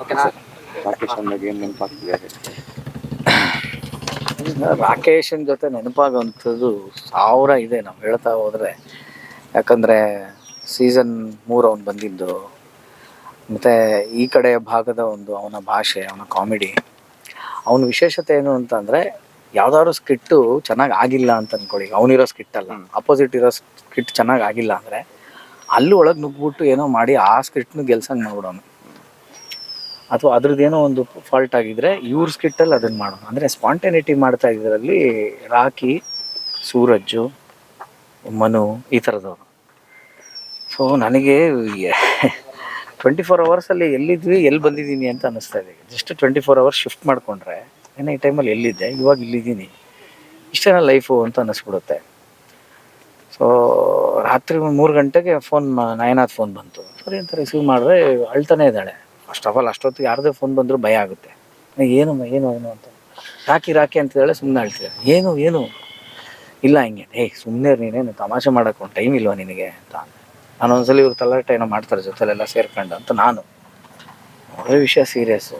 ರಾಕೇಶ್ ಅಂದಾಗ ಏನ್ ನೆನಪಾಗ್ತಿದೆ? ರಾಕೇಶನ್ ಜೊತೆ ನೆನಪಾಗುವಂಥದ್ದು ಸಾವಿರ ಇದೆ ನಾವು ಹೇಳ್ತಾ ಹೋದರೆ. ಯಾಕಂದರೆ ಸೀಸನ್ ಮೂರು ಅವ್ನು ಬಂದಿದ್ದು. ಮತ್ತು ಈ ಕಡೆಯ ಭಾಗದ ಒಂದು ಅವನ ಭಾಷೆ ಅವನ ಕಾಮಿಡಿ ಅವನ ವಿಶೇಷತೆ ಏನು ಅಂತಂದರೆ ಯಾವ್ದಾದ್ರು ಸ್ಕಿಟ್ಟು ಚೆನ್ನಾಗಿ ಆಗಿಲ್ಲ ಅಂತ ಅನ್ಕೊಳ್ಳಿ. ಅವನಿರೋ ಸ್ಕಿಟ್ ಅಲ್ಲ. ಅಪೋಸಿಟ್ ಇರೋ ಸ್ಕಿಟ್ ಚೆನ್ನಾಗಿ ಆಗಿಲ್ಲ ಅಂದರೆ ಅಲ್ಲೂ ಒಳಗೆ ನುಗ್ಬಿಟ್ಟು ಏನೋ ಮಾಡಿ ಆ ಸ್ಕಿಟ್ನು ಗೆಲ್ಸಂಗೆ ಮಾಡ್ಬಿಡೋನು. ಅಥವಾ ಅದ್ರದ್ದೇನೋ ಒಂದು ಫಾಲ್ಟ್ ಆಗಿದ್ರೆ ಇವ್ರ ಸ್ಕಿಟ್ಟಲ್ಲಿ ಅದನ್ನ ಮಾಡೋಣ. ಅಂದರೆ ಸ್ಪಾಂಟೇನಿಟಿ ಮಾಡ್ತಾ ಇದ್ರಲ್ಲಿ ರಾಕಿ ಸೂರಜ್ಜು ಮನು ಈ ಥರದವರು ಸೊ ನನಗೆ ಟ್ವೆಂಟಿ ಫೋರ್ ಅವರ್ಸಲ್ಲಿ ಎಲ್ಲಿದ್ವಿ, ಎಲ್ಲಿ ಬಂದಿದ್ದೀನಿ ಅಂತ ಅನ್ನಿಸ್ತಾ ಇದೆ. Just twenty four hours shift ಮಾಡಿಕೊಂಡ್ರೆ, ಏನೋ ಈ ಟೈಮಲ್ಲಿ ಎಲ್ಲಿದ್ದೆ, ಇವಾಗ ಇಲ್ಲಿದ್ದೀನಿ. ಇಷ್ಟೇನ ಲೈಫು ಅಂತ ಅನ್ನಿಸ್ಬಿಡುತ್ತೆ. ಸೊ ರಾತ್ರಿ ಮೂರು ಗಂಟೆಗೆ ಫೋನ್ ನಯನಾಥ್ ಫೋನ್ ಬಂತು. ಸರಿ ಅಂತ ರಿಸೀವ್ ಮಾಡಿದ್ರೆ ಅಳ್ತಾನೆ ಇದ್ದಾಳೆ. ಫಸ್ಟ್ ಆಫ್ ಆಲ್ ಅಷ್ಟೊತ್ತು ಯಾರದೇ ಫೋನ್ ಬಂದರೂ ಭಯ ಆಗುತ್ತೆ. ಏನು ಏನು ಏನು ಅಂತ. ರಾಕಿ ರಾಕಿ ಅಂತ ಹೇಳಿ ಸುಮ್ಮನೆ ಅಳ್ತಿದ್ದೆ ಏನು ಏನು? ಇಲ್ಲ ಹಿಂಗೆ. ಏಯ್ ಸುಮ್ಮನೆ ನೀನೇನು ತಮಾಷೆ ಮಾಡೋಕೆ ಒಂದು ಟೈಮ್ ಇಲ್ವಾ ನಿನಗೆ ಅಂತ. ನಾನು ಒಂದ್ಸಲ ಇವ್ರು ತಲಾಟ ಏನೋ ಮಾಡ್ತಾರೆ ಜೊತೆಲೆಲ್ಲ ಸೇರ್ಕೊಂಡು ಅಂತ ನಾನು. ಒಳ್ಳೆ ವಿಷಯ ಸೀರಿಯಸ್ಸು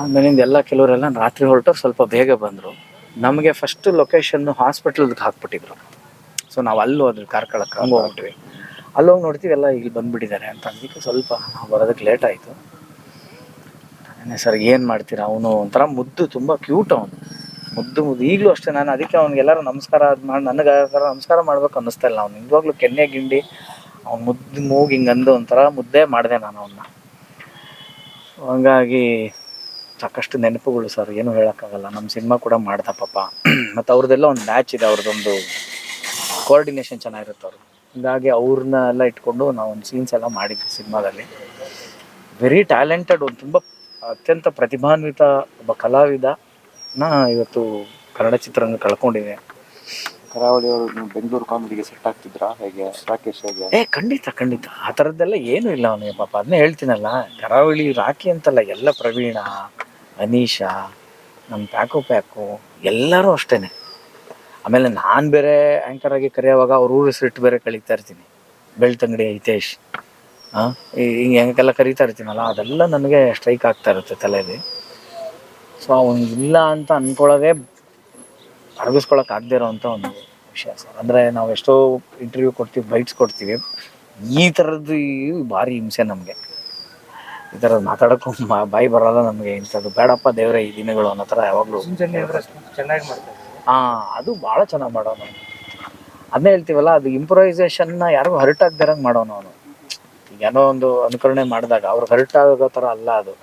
ಆಮೇಲಿಂದ ಎಲ್ಲ ಕೆಲವರೆಲ್ಲ ರಾತ್ರಿ ಹೊರಟವ್ರು ಸ್ವಲ್ಪ ಬೇಗ ಬಂದರು. ನಮಗೆ ಫಸ್ಟ್ ಲೊಕೇಶನ್ನು ಹಾಸ್ಪಿಟ್ಲಿಗೆ ಹಾಕ್ಬಿಟ್ಟಿದ್ರು. ಸೊ ನಾವು ಅಲ್ಲಿ ಹೋದ್ವಿ ಕಾರ್ಕಳಕ್ಕೆ ಹಂಗೆ ಹೋಗ್ಬಿಟ್ವಿ. ಅಲ್ಲಿ ಹೋಗಿ ನೋಡ್ತೀವಿ, ಎಲ್ಲ ಇಲ್ಲಿ ಬಂದ್ಬಿಟ್ಟಿದ್ದಾರೆ ಅಂತ ಅಂದಿಕ್ಕೆ ಸ್ವಲ್ಪ ಬರೋದಕ್ಕೆ ಲೇಟ್ ಆಯಿತು. ಸರ್ ಏನು ಮಾಡ್ತೀರಾ ಅವನು ಒಂಥರ ಮುದ್ದು, ತುಂಬ ಕ್ಯೂಟ್ ಅವನು. ಮುದ್ದು ಮುದ್ದು, ಈಗಲೂ ಅಷ್ಟೇ ನಾನು ಅದಕ್ಕೆ ಅವ್ನಿಗೆ ಎಲ್ಲರೂ ನಮಸ್ಕಾರ ಅದು ಮಾಡಿ, ನನಗೆ ನಮಸ್ಕಾರ ಮಾಡ್ಬೇಕು ಅನ್ನಿಸ್ತಾ ಇಲ್ಲ ಅವ್ನು. ನಿಜವಾಗ್ಲೂ ಕೆನ್ನೆ ಗಿಂಡಿ, ಅವ್ನು ಮುದ್ದು ಮೂಗು ಹಿಂಗೆ ಅಂದು ಒಂಥರ ಮುದ್ದೆ ಮಾಡಿದೆ ನಾನು ಅವನ್ನ ಹಂಗಾಗಿ ಸಾಕಷ್ಟು ನೆನಪುಗಳು ಸರ್, ಏನು ಹೇಳೋಕ್ಕಾಗಲ್ಲ. ನಮ್ಮ ಸಿನಿಮಾ ಕೂಡ ಮಾಡ್ದ ಪಾಪ. ಮತ್ತು ಅವ್ರದ್ದೆಲ್ಲ ಒಂದು ಮ್ಯಾಚ್ ಇದೆ ಅವ್ರದ್ದೊಂದು ಕೋಆರ್ಡಿನೇಷನ್ ಚೆನ್ನಾಗಿರುತ್ತೆ ಅವರು ಹೀಗಾಗಿ ಅವ್ರನ್ನ ಎಲ್ಲ ಇಟ್ಕೊಂಡು ನಾವು ಒಂದು ಸೀನ್ಸ್ ಎಲ್ಲ ಮಾಡಿದ್ವಿ ಸಿನಿಮಾದಲ್ಲಿ. ವೆರಿ ಟ್ಯಾಲೆಂಟೆಡ್ ಒಂದು ತುಂಬ ಅತ್ಯಂತ ಪ್ರತಿಭಾನ್ವಿತ ಒಬ್ಬ ಕಲಾವಿದನ ಇವತ್ತು ಕನ್ನಡ ಚಿತ್ರರಂಗ ಕಳ್ಕೊಂಡಿದೆ. ಕರಾವಳಿ ಅವರು ನೀವು ಬೆಂಗಳೂರು ಕಾಮಿಡಿಗೆ ಸೆಟ್ ಆಗ್ತಿದ್ರಾ? ಹೇಗೆ? ರಾಕೇಶ್ ಹೇಗೆ? ಏ ಖಂಡಿತ ಖಂಡಿತ. ಆ ಥರದ್ದೆಲ್ಲ ಏನೂ ಇಲ್ಲ ಅವನಿಗೆ ಪಾಪ. ಅದನ್ನೇ ಹೇಳ್ತೀನಲ್ಲ ಕರಾವಳಿ ರಾಕಿ ಅಂತಲ್ಲ ಎಲ್ಲ ಪ್ರವೀಣ ಅನೀಶಾ ನಮ್ಮ ಪ್ಯಾಕು ಪ್ಯಾಕು ಎಲ್ಲರೂ ಅಷ್ಟೇ ಆಮೇಲೆ ನಾನು ಬೇರೆ ಆ್ಯಂಕರ್ ಆಗಿ ಕರೆಯುವಾಗ ಅವ್ರ ಊರ ಹೆಸರಿಟ್ಟು ಬೇರೆ ಕಳೀತಾ ಇರ್ತೀನಿ. ಬೆಳ್ತಂಗಡಿ ಹಿತೇಶ್. ಹಾಂ ಹಿಂಗೆ ಹೆಂಗೆಲ್ಲ ಕರೀತಾ ಇರ್ತೀನಲ್ಲ, ಅದೆಲ್ಲ ನನಗೆ ಸ್ಟ್ರೈಕ್ ಆಗ್ತಾ ಇರುತ್ತೆ ತಲೆಯಲ್ಲಿ ಸೊ ಅವನ್ ಇಲ್ಲ ಅಂತ ಅಂದ್ಕೊಳ್ಳೋದೇ ಅಡಗಿಸ್ಕೊಳಕ್ಕೆ ಆಗದೆ ಇರೋವಂಥ ಒಂದು ವಿಷಯ ಸರ್. ಅಂದರೆ ನಾವು ಎಷ್ಟೋ ಇಂಟರ್ವ್ಯೂ ಕೊಡ್ತೀವಿ ಬೈಟ್ಸ್ ಕೊಡ್ತೀವಿ. ಈ ಥರದ್ದು ಭಾರಿ ಹಿಂಸೆ ನಮಗೆ. ಈ ಥರದ್ದು ಮಾತಾಡೋಕ್ಕೂ ಬಾಯಿ ಬರೋಲ್ಲ ನಮಗೆ ಇಂಥದ್ದು. ಬೇಡಪ್ಪ ದೇವರೇ ಈ ದಿನಗಳು ಅನ್ನೋ ಥರ ಯಾವಾಗಲೂ ಚೆನ್ನಾಗಿ ಮಾಡ್ತಾರೆ. ಹಾಂ ಅದು ಭಾಳ ಚೆನ್ನಾಗಿ ಮಾಡೋನು ಅವ್ನು. ಅದನ್ನೇ ಹೇಳ್ತೀವಲ್ಲ ಅದು ಇಂಪ್ರೊವೈಸೇಷನ್ನ ಯಾರಿಗೂ ಹರ್ಟ್ ಆಗದಿರಂಗೆ ಮಾಡೋನು ಅವನು. ಏನೋ ಒಂದು ಅನುಕರಣೆ ಮಾಡಿದಾಗ ಅವ್ರಿಗೆ ಹರ್ಟ್ ಆಗೋ ಥರ ಅಲ್ಲ ಅದು.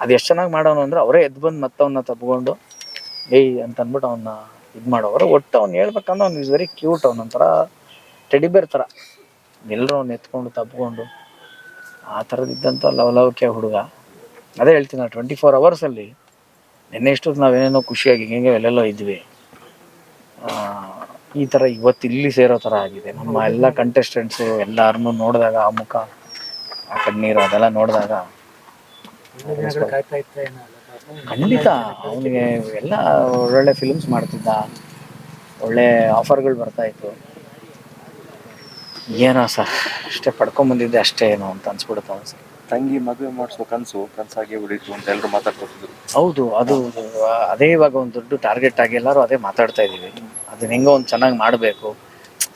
ಅದು ಎಷ್ಟು ಚೆನ್ನಾಗಿ ಮಾಡೋನು ಅಂದ್ರೆ ಅವರೇ ಎದ್ದು ಬಂದು ಮತ್ತವನ್ನ ತಪ್ಕೊಂಡು ಏಯ್ ಅಂತ ಅಂದ್ಬಿಟ್ಟು ಅವನ್ನ ಇದು ಮಾಡೋರು. ಒಟ್ಟು ಅವ್ನು ಹೇಳ್ಬೇಕಂದ್ರೆ ಅವ್ನು ಇಸ್ ವೆರಿ ಕ್ಯೂಟ್ ಅವನೊಂಥರ ಟೆಡಿಬೇರ್ ಥರ. ಎಲ್ಲರೂ ಅವ್ನು ಎತ್ಕೊಂಡು ತಪ್ಕೊಂಡು. ಆ ಥರದಿದ್ದಂಥ ಲವಲವಿಕೆ ಹುಡುಗ. ಅದೇ ಹೇಳ್ತೀನಿ ಟ್ವೆಂಟಿ ಫೋರ್ ಅವರ್ಸಲ್ಲಿ ನಿನ್ನೆ ಇಷ್ಟೊತ್ತು ನಾವೇನೇನೋ ಖುಷಿಯಾಗಿ ಹಿಂಗೆ ಎಲ್ಲೆಲ್ಲೋ ಇದ್ವಿ. ಆ, ಈ ಥರ ಇವತ್ತು ಇಲ್ಲಿ ಸೇರೋ ಥರ ಆಗಿದೆ. ನಮ್ಮ ಎಲ್ಲ ಕಂಟೆಸ್ಟೆಂಟ್ಸು ಎಲ್ಲರನ್ನೂ ನೋಡಿದಾಗ ಆ ಮುಖ ಆ ಕಣ್ಣೀರು ಅದೆಲ್ಲ ನೋಡಿದಾಗ ಖಂಡಿತ. ಅವನಿಗೆ ಎಲ್ಲ ಒಳ್ಳೊಳ್ಳೆ ಫಿಲ್ಮ್ಸ್ ಮಾಡ್ತಿದ್ದ. ಒಳ್ಳೆ ಆಫರ್ಗಳು ಬರ್ತಾ ಇತ್ತು. ಏನೋ ಸರ್ ಅಷ್ಟೇ ಪಡ್ಕೊಂಬಂದಿದ್ದೆ ಅಷ್ಟೇ ಏನೋ ಅಂತ ಅನ್ಸ್ಬಿಡುತ್ತೆ ಅವ್ನು ಸರ್ ತಂಗಿ ಮದುವೆ ಮಾಡಿಸೋ ಕನಸು ಕನಸಾಗಿ ಉಳಿತು ಅಂತ ಎಲ್ಲರೂ ಮಾತಾಡ್ಕೊತಿದ್ರು. ಹೌದು ಅದು ಅದೇ ಇವಾಗ ಒಂದು ದೊಡ್ಡ ಟಾರ್ಗೆಟ್ ಆಗಿ ಎಲ್ಲರೂ ಅದೇ ಮಾತಾಡ್ತಾ ಇದ್ದೀವಿ. ಅದನ್ನ ಹೆಂಗೋ ಒಂದು ಚೆನ್ನಾಗಿ ಮಾಡಬೇಕು.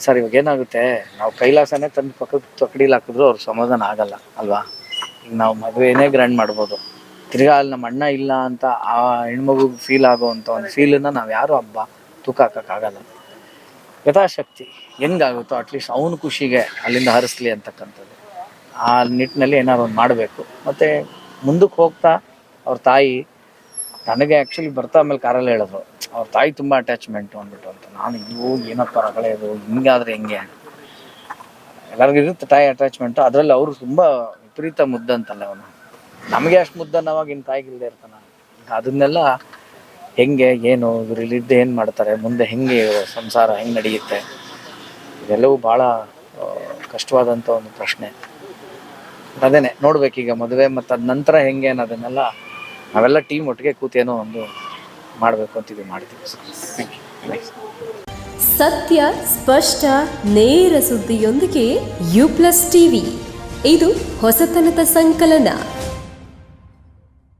ಸರ್, ಇವಾಗ ಏನಾಗುತ್ತೆ, ನಾವು ಕೈಲಾಸನೇ ತಂದು ಪಕ್ಕದ ತೊಕಡಿಲಿ ಹಾಕಿದ್ರು ಅವ್ರ ಸಮಾಧಾನ ಆಗಲ್ಲ, ಅಲ್ವಾ? ಈಗ ನಾವು ಮದುವೆನೇ ಗ್ರ್ಯಾಂಡ್ ಮಾಡ್ಬೋದು. ತಿರ್ಗಾ ಅಲ್ಲಿ ನಮ್ಮ ಅಣ್ಣ ಇಲ್ಲ ಅಂತ ಆ ಹೆಣ್ಮಗು ಫೀಲ್ ಆಗುವಂಥ ಒಂದು ಫೀಲನ್ನು ನಾವು ಯಾರು ಹಬ್ಬ ತೂಕ ಹಾಕೋಕ್ಕಾಗಲ್ಲ ಯಥಾಶಕ್ತಿ, ಹೆಂಗಾಗುತ್ತೋ ಅಟ್ಲೀಸ್ಟ್ ಅವನ ಖುಷಿಗೆ ಅಲ್ಲಿಂದ ಹರಿಸ್ಲಿ ಅಂತಕ್ಕಂಥದ್ದು. ಆ ನಿಟ್ಟಿನಲ್ಲಿ ಏನಾದ್ರು ಒಂದು ಮಾಡಬೇಕು. ಮತ್ತು ಮುಂದಕ್ಕೆ ಹೋಗ್ತಾ ಅವ್ರ ತಾಯಿ ನನಗೆ ಆ್ಯಕ್ಚುಲಿ ಬರ್ತಾ ಆಮೇಲೆ ಕಾರಲ್ಲಿ ಹೇಳಿದ್ರು ಅವ್ರ ತಾಯಿ ತುಂಬ ಅಟ್ಯಾಚ್ಮೆಂಟು ಅಂದ್ಬಿಟ್ಟು ಅಂತ. ನಾನು ಇವು ಏನಪ್ಪ ರಗಳೆಯೋದು ಹಿಂಗಾದ್ರೆ ಹೆಂಗೆ ಎಲ್ಲರಿಗೂ ಇರುತ್ತೆ ತಾಯಿ ಅಟ್ಯಾಚ್ಮೆಂಟು ಅದರಲ್ಲಿ ಅವರು ತುಂಬ ವಿಪರೀತ ಮುದ್ದಂತಲ್ಲ ಅವನು. ನಮಗೆ ಅಷ್ಟು ಮುದ್ದನ್ನವಾಗ ಇನ್ನು ತಾಯಿಗಿಲ್ಲದೆ ಇರ್ತಾನ. ಈಗ ಅದನ್ನೆಲ್ಲ ಹೆಂಗೆ, ಏನು ಇವ್ರು ಇದ್ದ ಏನು ಮಾಡ್ತಾರೆ, ಮುಂದೆ ಹೆಂಗೆ ಸಂಸಾರ ಹೆಂಗೆ ನಡೆಯುತ್ತೆ, ಇದೆಲ್ಲವೂ ಭಾಳ ಕಷ್ಟವಾದಂಥ ಒಂದು ಪ್ರಶ್ನೆ. ಅದೇನೆ ನೋಡ್ಬೇಕೀಗ ಮದುವೆ ಮತ್ತು ಅದ ನಂತರ ಹೆಂಗೆ ಅನ್ನೋದನ್ನೆಲ್ಲ ನಾವೆಲ್ಲ ಟೀಮ್ ಒಟ್ಟಿಗೆ ಕೂತೇನೋ ಒಂದು ಮಾಡಬೇಕು ಅಂತಿದ್ದೀವಿ ಮಾಡ್ತೀವಿ ಸರ್ ಸತ್ಯ ಸ್ಪಷ್ಟ ನೇರ ಸುದ್ದಿಯೊಂದಿಗೆ ಯು ಪ್ಲಸ್ ಟಿವಿ ಇದು ಹೊಸತನದ ಸಂಕಲನ.